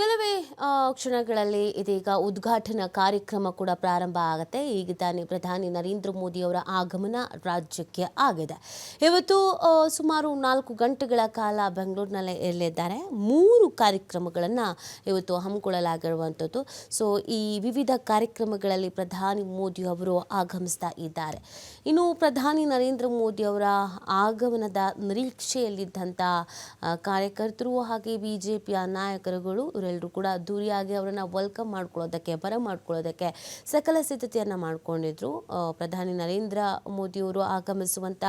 ಕೆಲವೇ ಆ, ಕ್ಷಣಗಳಲ್ಲಿ ಇದೀಗ ಉದ್ಘಾಟನಾ ಕಾರ್ಯಕ್ರಮ ಕೂಡ ಪ್ರಾರಂಭ ಆಗುತ್ತೆ. ಈಗ ತಾನೇ ಪ್ರಧಾನಿ ನರೇಂದ್ರ ಮೋದಿ ಅವರ ಆಗಮನ ರಾಜ್ಯಕ್ಕೆ ಆಗಿದೆ. ಇವತ್ತು ಸುಮಾರು ನಾಲ್ಕು ಗಂಟೆಗಳ ಕಾಲ ಬೆಂಗಳೂರಿನಲ್ಲೇ ಇರಲಿದ್ದಾರೆ. ಮೂರು ಕಾರ್ಯಕ್ರಮಗಳನ್ನು ಇವತ್ತು ಹಮ್ಮಿಕೊಳ್ಳಲಾಗಿರುವಂಥದ್ದು. ಸೊ ಈ ವಿವಿಧ ಕಾರ್ಯಕ್ರಮಗಳಲ್ಲಿ ಪ್ರಧಾನಿ ಮೋದಿ ಅವರು ಆಗಮಿಸ್ತಾ ಇದ್ದಾರೆ. ಇನ್ನು ಪ್ರಧಾನಿ ನರೇಂದ್ರ ಮೋದಿ ಅವರ ಆಗಮನದ ನಿರೀಕ್ಷೆಯಲ್ಲಿದ್ದಂಥ ಕಾರ್ಯಕರ್ತರು ಹಾಗೆ ಬಿ ಜೆ ಪಿಯ ನಾಯಕರುಗಳು ಇವರೆಲ್ಲರೂ ಕೂಡ ಅದ್ದೂರಿಯಾಗಿ ಅವರನ್ನು ವೆಲ್ಕಮ್ ಮಾಡ್ಕೊಳ್ಳೋದಕ್ಕೆ ಬರ ಮಾಡ್ಕೊಳ್ಳೋದಕ್ಕೆ ಸಕಲ ಸಿದ್ಧತೆಯನ್ನು ಮಾಡಿಕೊಂಡಿದ್ರು. ಪ್ರಧಾನಿ ನರೇಂದ್ರ ಮೋದಿಯವರು ಆಗಮಿಸುವಂಥ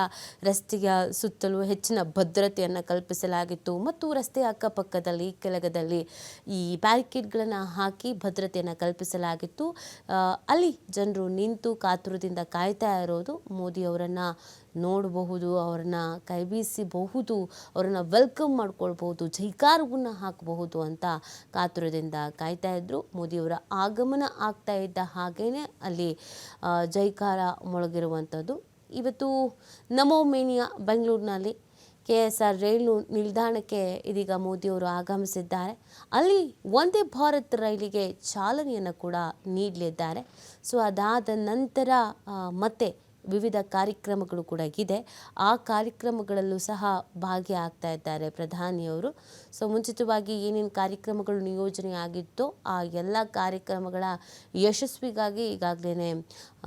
ರಸ್ತೆಯ ಸುತ್ತಲೂ ಹೆಚ್ಚಿನ ಭದ್ರತೆಯನ್ನು ಕಲ್ಪಿಸಲಾಗಿತ್ತು. ಮತ್ತು ರಸ್ತೆಯ ಅಕ್ಕಪಕ್ಕದಲ್ಲಿ, ಕೆಳಗದಲ್ಲಿ ಈ ಬ್ಯಾರಿಕೇಡ್ಗಳನ್ನು ಹಾಕಿ ಭದ್ರತೆಯನ್ನು ಕಲ್ಪಿಸಲಾಗಿತ್ತು. ಅಲ್ಲಿ ಜನರು ನಿಂತು ಕಾತುರದಿಂದ ಕಾಯ್ತಾ ಇರೋದು ಮೋದಿ ಅವರನ್ನು ನೋಡಬಹುದು, ಅವರನ್ನ ಕೈಬೀಸಬಹುದು, ಅವರನ್ನು ವೆಲ್ಕಮ್ ಮಾಡ್ಕೊಳ್ಬಹುದು ಜೈಕಾರವನ್ನು ಹಾಕಬಹುದು ಅಂತ ಕಾತುರದಿಂದ ಕಾಯ್ತಾ ಇದ್ರು. ಮೋದಿಯವರ ಆಗಮನ ಆಗ್ತಾ ಇದ್ದ ಹಾಗೇನೆ ಅಲ್ಲಿ ಜೈಕಾರ ಮೊಳಗಿರುವಂಥದ್ದು ಇವತ್ತು ನಮೋ ಮೇನಿಯಾ ಬೆಂಗಳೂರಿನಲ್ಲಿ ಕೆ ಎಸ್ ಆರ್ ರೈಲು ನಿಲ್ದಾಣಕ್ಕೆ ಇದೀಗ ಮೋದಿಯವರು ಆಗಮಿಸಿದ್ದಾರೆ. ಅಲ್ಲಿ ಒಂದೇ ಭಾರತ್ ರೈಲಿಗೆ ಚಾಲನೆಯನ್ನು ಕೂಡ ನೀಡಲಿದ್ದಾರೆ. ಸೊ ಅದಾದ ನಂತರ ಮತ್ತೆ ವಿವಿಧ ಕಾರ್ಯಕ್ರಮಗಳು ಕೂಡ ಇದೆ ಆ ಕಾರ್ಯಕ್ರಮಗಳಲ್ಲೂ ಸಹ ಭಾಗಿಯಾಗ್ತಾ ಇದ್ದಾರೆ ಪ್ರಧಾನಿಯವರು. ಸೊ, ಮುಂಚಿತವಾಗಿ ಏನೇನು ಕಾರ್ಯಕ್ರಮಗಳು ನಿಯೋಜನೆ ಆಗಿತ್ತೋ ಆ ಎಲ್ಲ ಕಾರ್ಯಕ್ರಮಗಳ ಯಶಸ್ವಿಗಾಗಿ ಈಗಾಗಲೇ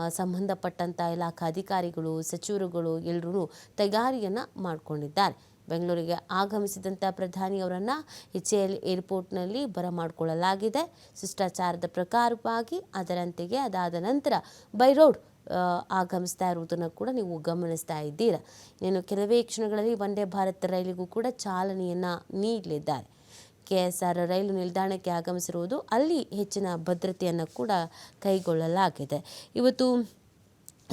ಸಂಬಂಧಪಟ್ಟಂಥ ಇಲಾಖಾ ಅಧಿಕಾರಿಗಳು, ಸಚಿವರುಗಳು ಎಲ್ಲರೂ ತಯಾರಿಯನ್ನು ಮಾಡಿಕೊಂಡಿದ್ದಾರೆ. ಬೆಂಗಳೂರಿಗೆ ಆಗಮಿಸಿದಂಥ ಪ್ರಧಾನಿಯವರನ್ನು ಎಚ್ ಎಲ್ ಏರ್ಪೋರ್ಟ್ನಲ್ಲಿ ಬರಮಾಡಿಕೊಳ್ಳಲಾಗಿದೆ ಶಿಷ್ಟಾಚಾರದ ಪ್ರಕಾರವಾಗಿ ಅದರಂತೆಯೇ ಅದಾದ ನಂತರ ಬೈ ರೋಡ್ ಆಗಮಿಸ್ತಾ ಇರುವುದನ್ನು ಕೂಡ ನೀವು ಗಮನಿಸ್ತಾ ಇದ್ದೀರಾ. ಇನ್ನು ಕೆಲವೇ ಕ್ಷಣಗಳಲ್ಲಿ ವಂದೇ ಭಾರತ್ ರೈಲಿಗೂ ಕೂಡ ಚಾಲನೆಯನ್ನು ನೀಡಲಿದ್ದಾರೆ. ಕೆ ಎಸ್ ಆರ್ ರೈಲು ನಿಲ್ದಾಣಕ್ಕೆ ಆಗಮಿಸಿರುವುದು ಅಲ್ಲಿ ಹೆಚ್ಚಿನ ಭದ್ರತೆಯನ್ನು ಕೂಡ ಕೈಗೊಳ್ಳಲಾಗಿದೆ. ಇವತ್ತು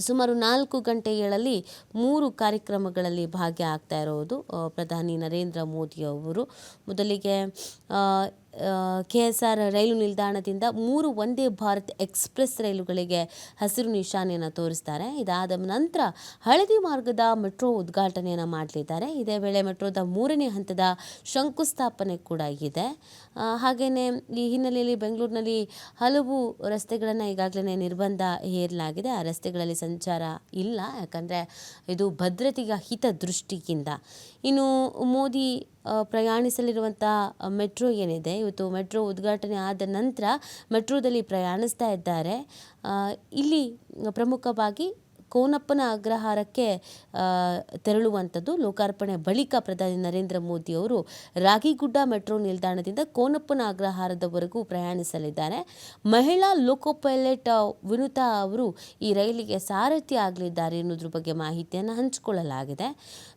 ಸುಮಾರು ನಾಲ್ಕು ಗಂಟೆಗಳಲ್ಲಿ ಮೂರು ಕಾರ್ಯಕ್ರಮಗಳಲ್ಲಿ ಭಾಗಿಯಾಗ್ತಾ ಇರೋದು ಪ್ರಧಾನಿ ನರೇಂದ್ರ ಮೋದಿ ಅವರು. ಮೊದಲಿಗೆ ಕೆ ಎಸ್ ಆರ್ ರೈಲು ನಿಲ್ದಾಣದಿಂದ ಮೂರು ವಂದೇ ಭಾರತ್ ಎಕ್ಸ್ಪ್ರೆಸ್ ರೈಲುಗಳಿಗೆ ಹಸಿರು ನಿಶಾನೆಯನ್ನು ತೋರಿಸ್ತಾರೆ. ಇದಾದ ನಂತರ ಹಳದಿ ಮಾರ್ಗದ ಮೆಟ್ರೋ ಉದ್ಘಾಟನೆಯನ್ನು ಮಾಡಲಿದ್ದಾರೆ. ಇದೇ ವೇಳೆ ಮೆಟ್ರೋದ ಮೂರನೇ ಹಂತದ ಶಂಕುಸ್ಥಾಪನೆ ಕೂಡ ಇದೆ. ಹಾಗೆಯೇ ಈ ಹಿನ್ನೆಲೆಯಲ್ಲಿ ಬೆಂಗಳೂರಿನಲ್ಲಿ ಹಲವು ರಸ್ತೆಗಳನ್ನು ಈಗಾಗಲೇ ನಿರ್ಬಂಧ ಹೇರಲಾಗಿದೆ. ಆ ರಸ್ತೆಗಳಲ್ಲಿ ಸಂಚಾರ ಇಲ್ಲ. ಯಾಕಂದರೆ ಇದು ಭದ್ರತೆಯ ಹಿತದೃಷ್ಟಿಯಿಂದ. ಇನ್ನು ಮೋದಿ ಪ್ರಯಾಣಿಸಲಿರುವಂಥ ಮೆಟ್ರೋ ಏನಿದೆ ಇವತ್ತು ಮೆಟ್ರೋ ಉದ್ಘಾಟನೆ ಆದ ನಂತರ ಮೆಟ್ರೋದಲ್ಲಿ ಪ್ರಯಾಣಿಸ್ತಾ ಇದ್ದಾರೆ. ಇಲ್ಲಿ ಪ್ರಮುಖವಾಗಿ ಕೋನಪ್ಪನ ಅಗ್ರಹಾರಕ್ಕೆ ತೆರಳುವಂಥದ್ದು ಲೋಕಾರ್ಪಣೆ ಬಳಿಕ ಪ್ರಧಾನಿ ನರೇಂದ್ರ ಮೋದಿ ಅವರು ರಾಗಿಗುಡ್ಡ ಮೆಟ್ರೋ ನಿಲ್ದಾಣದಿಂದ ಕೋನಪ್ಪನ ಅಗ್ರಹಾರದವರೆಗೂ ಪ್ರಯಾಣಿಸಲಿದ್ದಾರೆ. ಮಹಿಳಾ ಲೋಕೋ ಪೈಲಟ್ ವಿನುತಾ ಅವರು ಈ ರೈಲಿಗೆ ಸಾರಥಿ ಆಗಲಿದ್ದಾರೆ ಎನ್ನುವುದ್ರ ಬಗ್ಗೆ ಮಾಹಿತಿಯನ್ನು ಹಂಚಿಕೊಳ್ಳಲಾಗಿದೆ.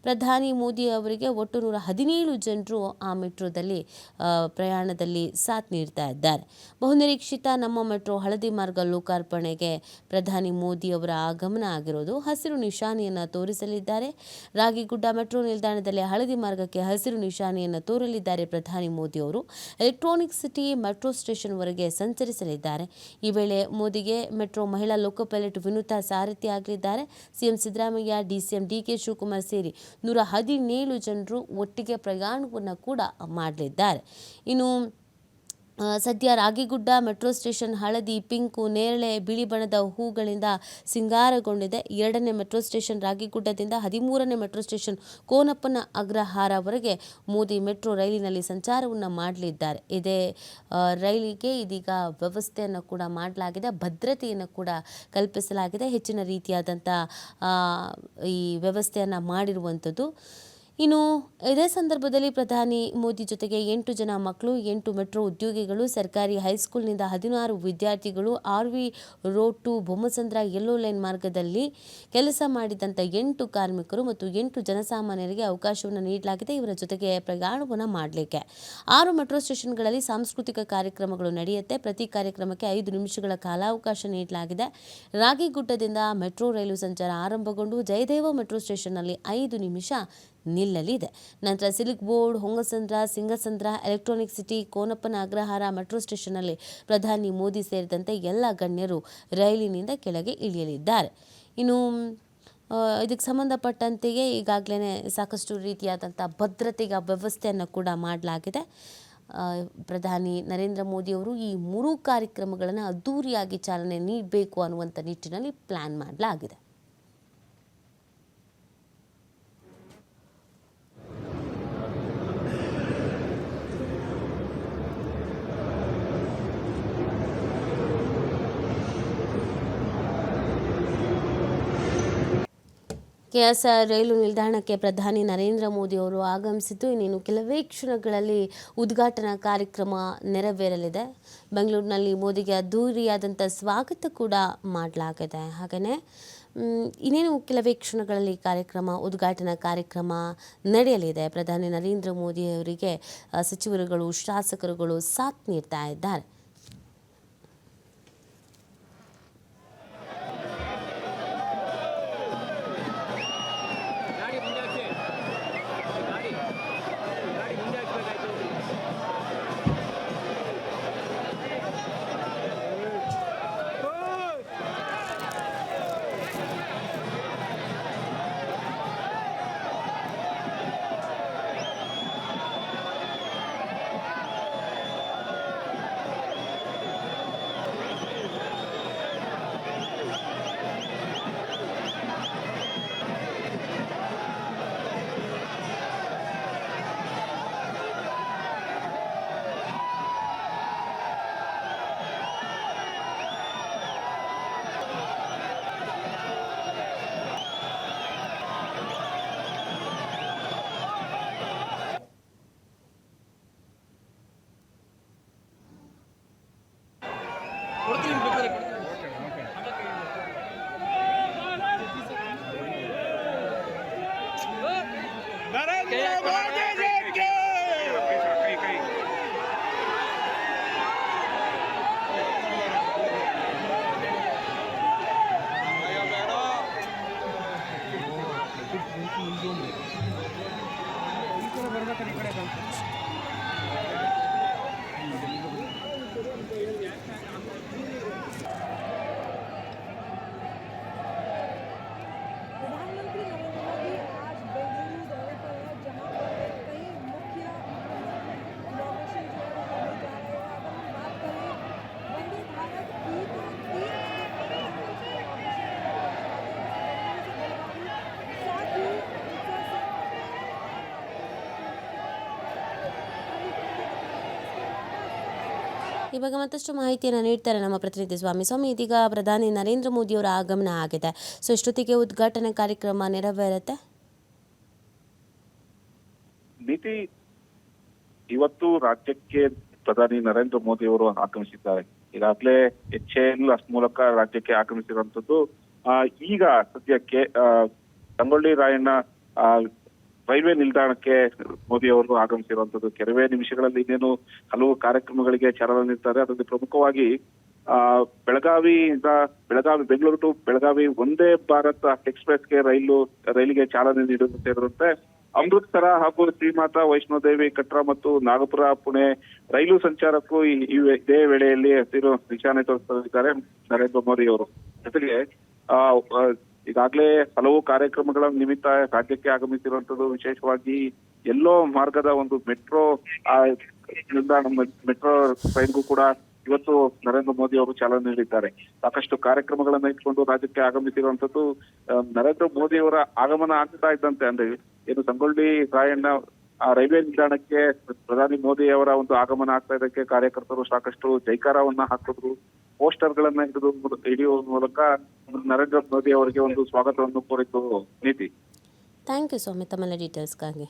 ಪ್ರಧಾನಿ ಮೋದಿ ಅವರಿಗೆ ಒಟ್ಟು ನೂರ ಹದಿನೇಳು ಜನರು ಆ ಮೆಟ್ರೋದಲ್ಲಿ ಪ್ರಯಾಣದಲ್ಲಿ ಸಾಥ್ ನೀಡ್ತಾ ಇದ್ದಾರೆ. ಬಹುನಿರೀಕ್ಷಿತ ನಮ್ಮ ಮೆಟ್ರೋ ಹಳದಿ ಮಾರ್ಗ ಲೋಕಾರ್ಪಣೆಗೆ ಪ್ರಧಾನಿ ಮೋದಿ ಅವರ ಆಗಮನ ಆಗಿರೋದು ಹಸಿರು ನಿಶಾನಿಯನ್ನು ತೋರಿಸಲಿದ್ದಾರೆ. ರಾಗಿಗುಡ್ಡ ಮೆಟ್ರೋ ನಿಲ್ದಾಣದಲ್ಲಿ ಹಳದಿ ಮಾರ್ಗಕ್ಕೆ ಹಸಿರು ನಿಶಾನಿಯನ್ನು ತೋರಲಿದ್ದಾರೆ ಪ್ರಧಾನಿ ಮೋದಿ ಅವರು. ಎಲೆಕ್ಟ್ರಾನಿಕ್ ಸಿಟಿ ಮೆಟ್ರೋ ಸ್ಟೇಷನ್ವರೆಗೆ ಸಂಚರಿಸಲಿದ್ದಾರೆ. ಈ ವೇಳೆ ಮೋದಿಗೆ ಮೆಟ್ರೋ ಮಹಿಳಾ ಲೋಕೋ ಪೈಲಟ್ ವಿನುತಾ ಸಾರಥಿ ಆಗಲಿದ್ದಾರೆ. CM Siddaramaiah DCM D K Shivakumar ಸೇರಿ ನೂರ ಹದಿನೇಳು ಜನರು ಒಟ್ಟಿಗೆ ಪ್ರಯಾಣವನ್ನು ಕೂಡ ಮಾಡಲಿದ್ದಾರೆ. ಇನ್ನು ಸದ್ಯ ರಾಗಿಗುಡ್ಡ, ಮೆಟ್ರೋ ಸ್ಟೇಷನ್, ಹಳದಿ, ಪಿಂಕು, ನೇರಳೆ, ಬಿಳಿ ಬಣ್ಣದ ಹೂಗಳಿಂದ ಸಿಂಗಾರಗೊಂಡಿದೆ. ಎರಡನೇ ಮೆಟ್ರೋ ಸ್ಟೇಷನ್ ರಾಗಿಗುಡ್ಡದಿಂದ ಹದಿಮೂರನೇ ಮೆಟ್ರೋ ಸ್ಟೇಷನ್ ಕೋನಪ್ಪನ ಅಗ್ರಹಾರವರೆಗೆ ಮೋದಿ ಮೆಟ್ರೋ ರೈಲಿನಲ್ಲಿ ಸಂಚಾರವನ್ನು ಮಾಡಲಿದ್ದಾರೆ. ಇದೇ ರೈಲಿಗೆ ಇದೀಗ ವ್ಯವಸ್ಥೆಯನ್ನು ಕೂಡ ಮಾಡಲಾಗಿದೆ. ಭದ್ರತೆಯನ್ನು ಕೂಡ ಕಲ್ಪಿಸಲಾಗಿದೆ. ಹೆಚ್ಚಿನ ರೀತಿಯಾದಂಥ ಈ ವ್ಯವಸ್ಥೆಯನ್ನು ಮಾಡಿರುವಂಥದ್ದು ಇನ್ನು ಇದೇ ಸಂದರ್ಭದಲ್ಲಿ ಪ್ರಧಾನಿ ಮೋದಿ ಜೊತೆಗೆ ಎಂಟು ಜನ ಮಕ್ಕಳು, ಎಂಟು ಮೆಟ್ರೋ ಉದ್ಯೋಗಿಗಳು, ಸರ್ಕಾರಿ ಹೈಸ್ಕೂಲ್ನಿಂದ ಹದಿನಾರು ವಿದ್ಯಾರ್ಥಿಗಳು, R V road to Bommasandra yellow line ಮಾರ್ಗದಲ್ಲಿ ಕೆಲಸ ಮಾಡಿದಂಥ ಎಂಟು ಕಾರ್ಮಿಕರು ಮತ್ತು ಎಂಟು ಜನಸಾಮಾನ್ಯರಿಗೆ ಅವಕಾಶವನ್ನು ನೀಡಲಾಗಿದೆ. ಇವರ ಜೊತೆಗೆ ಪ್ರಯಾಣವನ್ನು ಮಾಡಲಿಕ್ಕೆ ಆರು ಮೆಟ್ರೋ ಸ್ಟೇಷನ್ಗಳಲ್ಲಿ ಸಾಂಸ್ಕೃತಿಕ ಕಾರ್ಯಕ್ರಮಗಳು ನಡೆಯುತ್ತೆ. ಪ್ರತಿ ಕಾರ್ಯಕ್ರಮಕ್ಕೆ ಐದು ನಿಮಿಷಗಳ ಕಾಲಾವಕಾಶ ನೀಡಲಾಗಿದೆ. ರಾಗಿಗುಡ್ಡದಿಂದ ಮೆಟ್ರೋ ರೈಲು ಸಂಚಾರ ಆರಂಭಗೊಂಡು ಜಯದೇವ ಮೆಟ್ರೋ ಸ್ಟೇಷನ್ನಲ್ಲಿ ಐದು ನಿಮಿಷ ನಿಲ್ಲಲಿದೆ. ನಂತರ silk board, Hongasandra, Singasandra electronic city Konappana Agrahara metro ಸ್ಟೇಷನ್ನಲ್ಲಿ ಪ್ರಧಾನಿ ಮೋದಿ ಸೇರಿದಂತೆ ಎಲ್ಲ ಗಣ್ಯರು ರೈಲಿನಿಂದ ಕೆಳಗೆ ಇಳಿಯಲಿದ್ದಾರೆ. ಇನ್ನು ಇದಕ್ಕೆ ಸಂಬಂಧಪಟ್ಟಂತೆಯೇ ಈಗಾಗಲೇ ಸಾಕಷ್ಟು ರೀತಿಯಾದಂಥ ಭದ್ರತೆಯ ವ್ಯವಸ್ಥೆಯನ್ನು ಕೂಡ ಮಾಡಲಾಗಿದೆ. ಪ್ರಧಾನಿ ನರೇಂದ್ರ ಮೋದಿಯವರು ಈ ಮೂರು ಕಾರ್ಯಕ್ರಮಗಳನ್ನು ಅದ್ದೂರಿಯಾಗಿ ಚಾಲನೆ ನೀಡಬೇಕು ಅನ್ನುವಂಥ ನಿಟ್ಟಿನಲ್ಲಿ ಪ್ಲ್ಯಾನ್ ಮಾಡಲಾಗಿದೆ. ಕೆಎಸ್ಆರ್ ರೈಲು ನಿಲ್ದಾಣಕ್ಕೆ ಪ್ರಧಾನಿ ನರೇಂದ್ರ ಮೋದಿ ಅವರು ಆಗಮಿಸಿದ್ದು, ಇನ್ನೇನು ಕೆಲವೇ ಕ್ಷಣಗಳಲ್ಲಿ ಉದ್ಘಾಟನಾ ಕಾರ್ಯಕ್ರಮ ನೆರವೇರಲಿದೆ. ಬೆಂಗಳೂರಿನಲ್ಲಿ ಮೋದಿಗೆ ಅದ್ದೂರಿಯಾದಂಥ ಸ್ವಾಗತ ಕೂಡ ಮಾಡಲಾಗಿದೆ. ಹಾಗೆಯೇ ಇನ್ನೇನು ಕೆಲವೇ ಕ್ಷಣಗಳಲ್ಲಿ ಕಾರ್ಯಕ್ರಮ, ಉದ್ಘಾಟನಾ ಕಾರ್ಯಕ್ರಮ ನಡೆಯಲಿದೆ. ಪ್ರಧಾನಿ ನರೇಂದ್ರ ಮೋದಿ ಅವರಿಗೆ ಸಚಿವರುಗಳು, ಶಾಸಕರುಗಳು ಸಾಥ್ ನೀಡ್ತಾ ಇದ್ದಾರೆ. que ಬಗ್ಗೆ ಮತ್ತಷ್ಟು ಮಾಹಿತಿಯನ್ನು ನೀಡ್ತಾರೆ ನಮ್ಮ ಪ್ರತಿನಿಧಿ ಸ್ವಾಮಿ. ಸ್ವಾಮಿ ಇದೀಗ ಪ್ರಧಾನಿ ನರೇಂದ್ರ ಮೋದಿಯವರ ಆಗಮನ ಆಗಿದೆ. ಸೊ ಇಷ್ಟೊತ್ತಿಗೆ ಉದ್ಘಾಟನಾ ಕಾರ್ಯಕ್ರಮ ನೆರವೇರುತ್ತೆ? ನೀತಿ ಇವತ್ತು ರಾಜ್ಯಕ್ಕೆ ಪ್ರಧಾನಿ ನರೇಂದ್ರ ಮೋದಿ ಅವರು ಆಗಮಿಸಿದ್ದಾರೆ. ಈಗಾಗಲೇ ಎಚ್ ಎಲ್ ಮೂಲಕ ರಾಜ್ಯಕ್ಕೆ ಆಗಮಿಸಿರುವಂತದ್ದು ಈಗ ಸದ್ಯಕ್ಕೆ ಆ, ಸಂಗೊಳ್ಳಿ ರಾಯಣ್ಣ ರೈಲ್ವೆ ನಿಲ್ದಾಣಕ್ಕೆ ಮೋದಿ ಅವರು ಆಗಮಿಸಿರುವಂತದ್ದು. ಕೆಲವೇ ನಿಮಿಷಗಳಲ್ಲಿ ಇನ್ನೇನು ಹಲವು ಕಾರ್ಯಕ್ರಮಗಳಿಗೆ ಚಾಲನೆ ನೀಡ್ತಾರೆ. ಅದರಲ್ಲಿ ಪ್ರಮುಖವಾಗಿ ಆ ಬೆಳಗಾವಿಯಿಂದ ಬೆಳಗಾವಿ ಬೆಂಗಳೂರು ಟು ಬೆಳಗಾವಿ ಒಂದೇ ಭಾರತ್ ಎಕ್ಸ್ಪ್ರೆಸ್ಗೆ ರೈಲು ರೈಲಿಗೆ ಚಾಲನೆ ನೀಡುವುದು ಸೇರಿದಂತೆ ಅಮೃತ್ಸರ ಹಾಗೂ ಶ್ರೀಮಾತಾ ವೈಷ್ಣೋದೇವಿ ಕಟ್ರಾ ಮತ್ತು ನಾಗಪುರ ಪುಣೆ ರೈಲು ಸಂಚಾರಕ್ಕೂ ಈ- ಇದೇ ವೇಳೆಯಲ್ಲಿ ಹಸಿರು ನಿಶಾನೆ ತೋರಿಸಲಿದ್ದಾರೆ ನರೇಂದ್ರ ಮೋದಿ ಅವರು. ಜೊತೆಗೆ ಆ, ಈಗಾಗಲೇ ಹಲವು ಕಾರ್ಯಕ್ರಮಗಳ ನಿಮಿತ್ತ ರಾಜ್ಯಕ್ಕೆ ಆಗಮಿಸಿರುವಂತದ್ದು ವಿಶೇಷವಾಗಿ ಎಲ್ಲೋ ಮಾರ್ಗದ ಒಂದು ಮೆಟ್ರೋ ನಿಲ್ದಾಣ ಮೆಟ್ರೋ ಟ್ರೈನ್ಗೂ ಕೂಡ ಇವತ್ತು ನರೇಂದ್ರ ಮೋದಿ ಅವರು ಚಾಲನೆ ನೀಡಿದ್ದಾರೆ. ಸಾಕಷ್ಟು ಕಾರ್ಯಕ್ರಮಗಳನ್ನ ಇಟ್ಕೊಂಡು ರಾಜ್ಯಕ್ಕೆ ಆಗಮಿಸಿರುವಂತದ್ದು ನರೇಂದ್ರ ಮೋದಿ ಅವರ ಆಗಮನ ಆಗ್ತಾ ಇದ್ದಂತೆ. ಅಂದ್ರೆ ಏನು ಸಂಗೊಳ್ಳಿ ರಾಯಣ್ಣ, ಆ, ರೈಲ್ವೆ ನಿಲ್ದಾಣಕ್ಕೆ ಪ್ರಧಾನಿ ಮೋದಿ ಅವರ ಒಂದು ಆಗಮನ ಆಗ್ತಾ ಇದಕ್ಕೆ ಕಾರ್ಯಕರ್ತರು ಸಾಕಷ್ಟು ಜೈಕಾರವನ್ನ ಹಾಕಿದ್ರು. ಪೋಸ್ಟರ್ ಗಳನ್ನ ಹಿಡಿದು ಹಿಡಿಯುವ ಮೂಲಕ ನರೇಂದ್ರ ಮೋದಿ ಅವರಿಗೆ ಒಂದು ಸ್ವಾಗತವನ್ನು ಕೋರಿತು ನೀತಿ. ಥ್ಯಾಂಕ್ ಯು ಸ್ವಾಮಿ ತಮ್ಮೆಲ್ಲ ಡೀಟೇಲ್ಸ್ಗಾಗಿ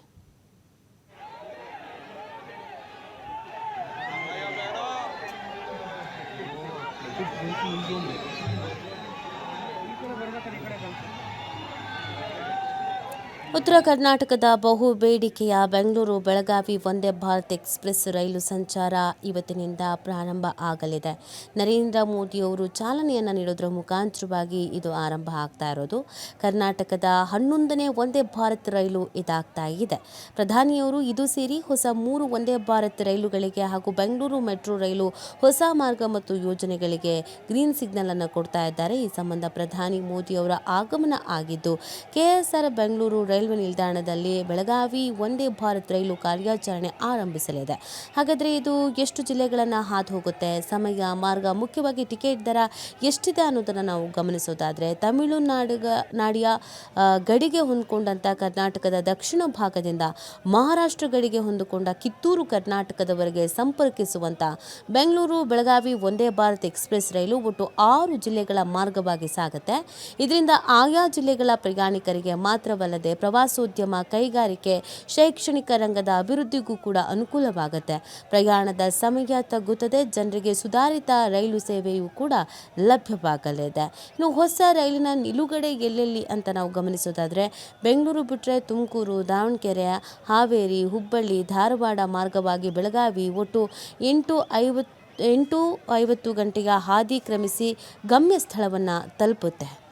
ಉತ್ತರ ಕರ್ನಾಟಕದ ಬಹು ಬೇಡಿಕೆಯ ಬೆಂಗಳೂರು ಬೆಳಗಾವಿ ವಂದೇ ಭಾರತ್ ಎಕ್ಸ್ಪ್ರೆಸ್ ರೈಲು ಸಂಚಾರ ಇವತ್ತಿನಿಂದ ಪ್ರಾರಂಭ ಆಗಲಿದೆ. ನರೇಂದ್ರ ಮೋದಿಯವರು ಚಾಲನೆಯನ್ನು ನೀಡೋದ್ರ ಮುಖಾಂತರವಾಗಿ ಇದು ಆರಂಭ ಆಗ್ತಾ ಇರೋದು. ಕರ್ನಾಟಕದ ಹನ್ನೊಂದನೇ ವಂದೇ ಭಾರತ್ ರೈಲು ಇದಾಗ್ತಾ ಇದೆ. ಪ್ರಧಾನಿಯವರು ಇದು ಸೇರಿ ಹೊಸ ಮೂರು ವಂದೇ ಭಾರತ್ ರೈಲುಗಳಿಗೆ ಹಾಗೂ ಬೆಂಗಳೂರು ಮೆಟ್ರೋ ರೈಲು ಹೊಸ ಮಾರ್ಗ ಮತ್ತು ಯೋಜನೆಗಳಿಗೆ ಗ್ರೀನ್ ಸಿಗ್ನಲ್ ಅನ್ನು ಕೊಡ್ತಾ ಇದ್ದಾರೆ. ಈ ಸಂಬಂಧ ಪ್ರಧಾನಿ ಮೋದಿ ಅವರ ಆಗಮನ ಆಗಿದ್ದು, ಕೆಎಸ್ಆರ್ ಬೆಂಗಳೂರು ರೈಲ್ವೆ ರೈಲ್ವೆ ನಿಲ್ದಾಣದಲ್ಲಿ ಬೆಳಗಾವಿ ಒಂದೇ ಭಾರತ್ ರೈಲು ಕಾರ್ಯಾಚರಣೆ ಆರಂಭಿಸಲಿದೆ. ಹಾಗಾದರೆ ಇದು ಎಷ್ಟು ಜಿಲ್ಲೆಗಳನ್ನು ಹಾದು ಹೋಗುತ್ತೆ? ಸಮಯ ಮಾರ್ಗ ಮುಖ್ಯವಾಗಿ ಟಿಕೆಟ್ ದರ ಎಷ್ಟಿದೆ ಅನ್ನೋದನ್ನು ನಾವು ಗಮನಿಸೋದಾದರೆ ತಮಿಳುನಾಡು ನಾಡಿಯ ಗಡಿಗೆ ಹೊಂದಿಕೊಂಡಂಥ ಕರ್ನಾಟಕದ ದಕ್ಷಿಣ ಭಾಗದಿಂದ ಮಹಾರಾಷ್ಟ್ರ ಗಡಿಗೆ ಹೊಂದಿಕೊಂಡ ಕಿತ್ತೂರು ಕರ್ನಾಟಕದವರೆಗೆ ಸಂಪರ್ಕಿಸುವಂಥ ಬೆಂಗಳೂರು, ಬೆಳಗಾವಿ ಒಂದೇ ಭಾರತ್ ಎಕ್ಸ್ಪ್ರೆಸ್ ರೈಲು ಒಟ್ಟು ಆರು ಜಿಲ್ಲೆಗಳ ಮಾರ್ಗವಾಗಿ ಸಾಗುತ್ತೆ. ಇದರಿಂದ ಆಯಾ ಜಿಲ್ಲೆಗಳ ಪ್ರಯಾಣಿಕರಿಗೆ ಮಾತ್ರವಲ್ಲದೆ ಪ್ರವಾಸೋದ್ಯಮ ಕೈಗಾರಿಕೆ, ಶೈಕ್ಷಣಿಕ ರಂಗದ ಅಭಿವೃದ್ಧಿಗೂ ಕೂಡ ಅನುಕೂಲವಾಗುತ್ತೆ. ಪ್ರಯಾಣದ ಸಮಯ ತಗ್ಗುತ್ತದೆ, ಜನರಿಗೆ ಸುಧಾರಿತ ರೈಲು ಸೇವೆಯೂ ಕೂಡ ಲಭ್ಯವಾಗಲಿದೆ. ಇನ್ನು ಹೊಸ ರೈಲಿನ ನಿಲುಗಡೆ ಎಲ್ಲೆಲ್ಲಿ ಅಂತ ನಾವು ಗಮನಿಸೋದಾದರೆ, ಬೆಂಗಳೂರು ಬಿಟ್ಟರೆ ತುಮಕೂರು, ದಾವಣಗೆರೆ, ಹಾವೇರಿ, ಹುಬ್ಬಳ್ಳಿ, ಧಾರವಾಡ ಮಾರ್ಗವಾಗಿ ಬೆಳಗಾವಿ ಒಟ್ಟು ಎಂಟು ಐವತ್ತು ಎಂಟು ಐವತ್ತು ಗಂಟೆಯ ಹಾದಿ ಕ್ರಮಿಸಿ ಗಮ್ಯ ಸ್ಥಳವನ್ನು ತಲುಪುತ್ತೆ.